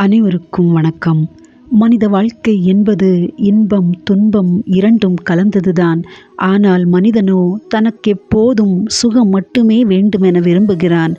அனைவருக்கும் வணக்கம். மனித வாழ்க்கை என்பது இன்பம் துன்பம் இரண்டும் கலந்ததுதான். ஆனால் மனிதனோ தனக்கெப்போதும் சுகம் மட்டுமே வேண்டுமென விரும்புகிறான்.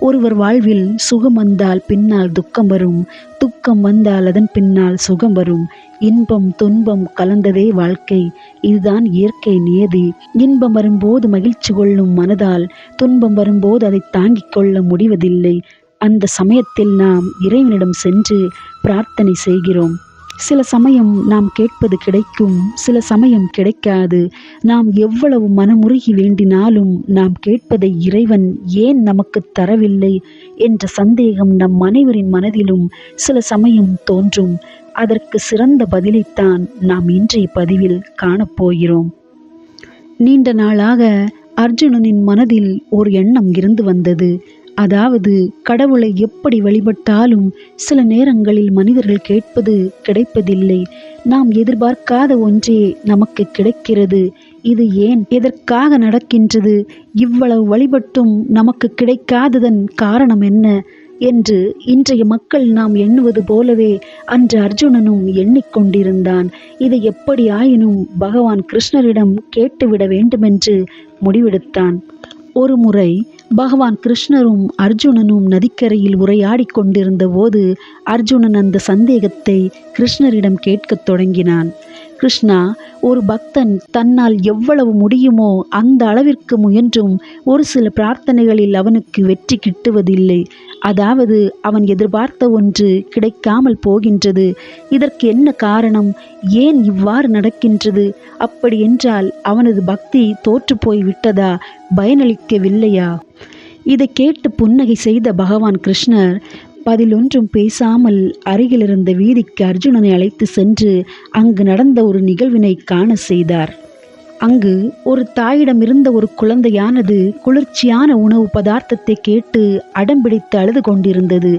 ஒருவர் வாழ்வில் சுகம் வந்தால் பின்னால் துக்கம் வரும். துக்கம் வந்தால் அதன் பின்னால் சுகம் வரும். இன்பம் துன்பம் கலந்ததே வாழ்க்கை. இதுதான் இயற்கை நியதி. இன்பம் வரும்போது மகிழ்ச்சி கொள்ளும் மனதால் துன்பம் வரும்போது அதை தாங்கிக் கொள்ள முடிவதில்லை. அந்த சமயத்தில் நாம் இறைவனிடம் சென்று பிரார்த்தனை செய்கிறோம். சில சமயம் நாம் கேட்பது கிடைக்கும் சில சமயம் கிடைக்காது. நாம் எவ்வளவு மனமுருகி வேண்டினாலும் நாம் கேட்பதை இறைவன் ஏன் நமக்கு தரவில்லை என்ற சந்தேகம் நம் அனைவரின் மனதிலும் சில சமயம் தோன்றும். அதற்கு சிறந்த பதிலைத்தான் நாம் இன்றைய பதிவில் காணப்போகிறோம் நீண்ட நாளாக அர்ஜுனனின் மனதில் ஒரு எண்ணம் இருந்து வந்தது. அதாவது கடவுளை எப்படி வழிபட்டாலும் சில நேரங்களில் மனிதர்கள் கேட்பது கிடைப்பதில்லை. நாம் எதிர்பார்க்காத ஒன்றே நமக்கு கிடைக்கிறது. இது ஏன் எதற்காக நடக்கின்றது? இவ்வளவு வழிபட்டும் நமக்கு கிடைக்காததன் காரணம் என்ன? என்று இன்றைய மக்கள் நாம் எண்ணுவது போலவே அன்று அர்ஜுனனும் எண்ணிக்கொண்டிருந்தான். இதை எப்படி ஆயினும் பகவான் கிருஷ்ணரிடம் கேட்டுவிட வேண்டுமென்று முடிவெடுத்தான். ஒரு முறை பகவான் கிருஷ்ணரும் அர்ஜுனனும் நதிக்கரையில் உரையாடிக் கொண்டிருந்த போது அர்ஜுனன் அந்த சந்தேகத்தை கிருஷ்ணரிடம் கேட்கத் தொடங்கினான். கிருஷ்ணா ஒரு பக்தன் தன்னால் எவ்வளவு முடியுமோ அந்த அளவிற்கு முயன்றும் ஒரு சில பிரார்த்தனைகளில் அவனுக்கு வெற்றி கிட்டுவதில்லை. அதாவது அவன் எதிர்பார்த்த ஒன்று கிடைக்காமல் போகின்றது. இதற்கு என்ன காரணம்? ஏன் இவ்வாறு நடக்கின்றது? அப்படி என்றால் அவனது பக்தி தோற்று போய் விட்டதா? பயனளிக்கவில்லையா? இதை கேட்டு புன்னகை செய்த பகவான் கிருஷ்ணர் பதிலொன்றும் பேசாமல் அருகிலிருந்த வீதிக்கு அர்ஜுனனை அழைத்து சென்று அங்கு நடந்த ஒரு நிகழ்வினை காண செய்தார். அங்கு ஒரு தாயிடமிருந்த ஒரு குழந்தையானது குளிர்ச்சியான உணவு பதார்த்தத்தை கேட்டு அடம்பிடித்து அழுது கொண்டிருந்தது.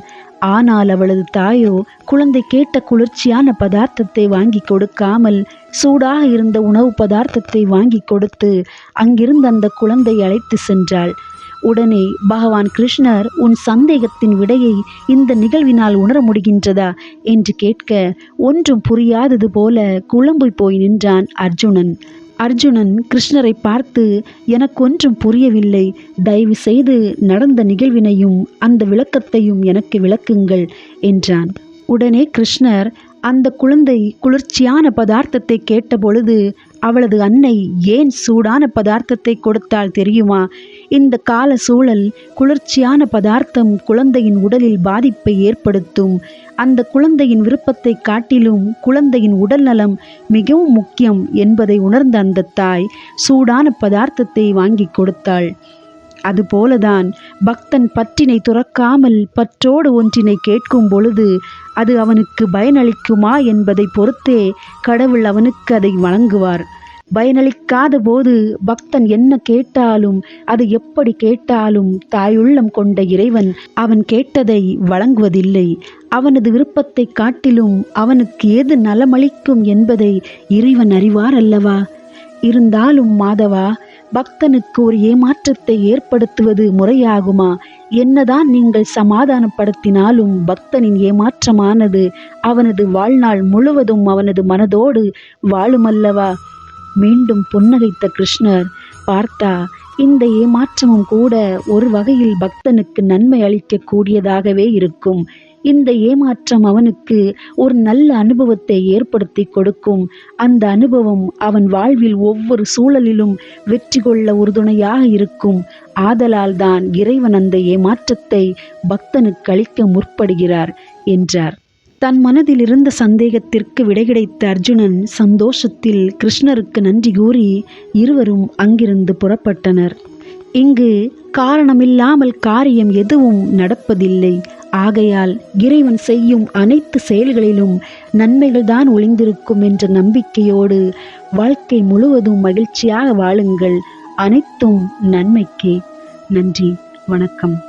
ஆனால் அவளது தாயோ குழந்தை கேட்ட குளிர்ச்சியான பதார்த்தத்தை வாங்கி கொடுக்காமல் சூடாக இருந்த உணவு பதார்த்தத்தை வாங்கி கொடுத்து அங்கிருந்த அந்த குழந்தை அழைத்து சென்றாள். உடனே பகவான் கிருஷ்ணர் உன் சந்தேகத்தின் விடையை இந்த நிகழ்வினால் உணர முடிகின்றதா? என்று கேட்க ஒன்றும் புரியாதது போல குழம்பு போய் நின்றான் அர்ஜுனன். அர்ஜுனன் கிருஷ்ணரை பார்த்து எனக்கு ஒன்றும் புரியவில்லை. தயவு செய்து நடந்த நிகழ்வினையும் அந்த விளக்கத்தையும் எனக்கு விளக்குங்கள் என்றான். உடனே கிருஷ்ணர் அந்த குழந்தை குளிர்ச்சியான பதார்த்தத்தை கேட்டபொழுது அவளது அன்னை ஏன் சூடான பதார்த்தத்தை கொடுத்தால் தெரியுமா? இந்த கால சூழல் குளிர்ச்சியான பதார்த்தம் குழந்தையின் உடலில் பாதிப்பை ஏற்படுத்தும். அந்த குழந்தையின் விருப்பத்தை காட்டிலும் குழந்தையின் உடல் நலம் மிகவும் முக்கியம் என்பதை உணர்ந்த அந்த தாய் சூடான பதார்த்தத்தை வாங்கி கொடுத்தாள். அதுபோலதான் பக்தன் பற்றினை துறக்காமல் பற்றோடு ஒன்றினை கேட்கும் பொழுது அது அவனுக்கு பயனளிக்குமா என்பதை பொறுத்தே கடவுள் அவனுக்கு அதை வழங்குவார் பயனளிக்காத போது பக்தன் என்ன கேட்டாலும் அது எப்படி கேட்டாலும் தாயுள்ளம் கொண்ட இறைவன் அவன் கேட்டதை வழங்குவதில்லை. அவனது விருப்பத்தை காட்டிலும் அவனுக்கு எது நலமளிக்கும் என்பதை இறைவன் அறிவார் அல்லவா? இருந்தாலும் மாதவா பக்தனுக்கு ஒரு ஏமாற்றத்தை ஏற்படுத்துவது முறையாகுமா? என்னதான் நீங்கள் சமாதானப்படுத்தினாலும் பக்தனின் ஏமாற்றமானது அவனது வாழ்நாள் முழுவதும் அவனது மனதோடு வாழுமல்லவா? மீண்டும் புன்னகைத்த கிருஷ்ணர் பார்த்தா இந்த ஏமாற்றமும் கூட ஒரு வகையில் பக்தனுக்கு நன்மை அளிக்கக்கூடியதாகவே இருக்கும். இந்த ஏமாற்றம் அவனுக்கு ஒரு நல்ல அனுபவத்தை ஏற்படுத்தி கொடுக்கும். அந்த அனுபவம் அவன் வாழ்வில் ஒவ்வொரு சூழலிலும் வெற்றி கொள்ள உறுதுணையாக இருக்கும். ஆதலால் தான் இறைவன் அந்த ஏமாற்றத்தை பக்தனுக்கு அளிக்க முற்படுகிறார் என்றார். தன் மனதில் இருந்த சந்தேகத்திற்கு விடை கிடைத்த அர்ஜுனன் சந்தோஷத்தில் கிருஷ்ணருக்கு நன்றி கூறி இருவரும் அங்கிருந்து புறப்பட்டனர். இங்கு காரணமில்லாமல் காரியம் எதுவும் நடப்பதில்லை. ஆகையால் இறைவன் செய்யும் அனைத்து செயல்களிலும் நன்மைகள்தான் ஒளிந்திருக்கும் என்ற நம்பிக்கையோடு வாழ்க்கை முழுவதும் மகிழ்ச்சியாக வாழுங்கள். அனைத்தும் நன்மைக்கே. நன்றி. வணக்கம்.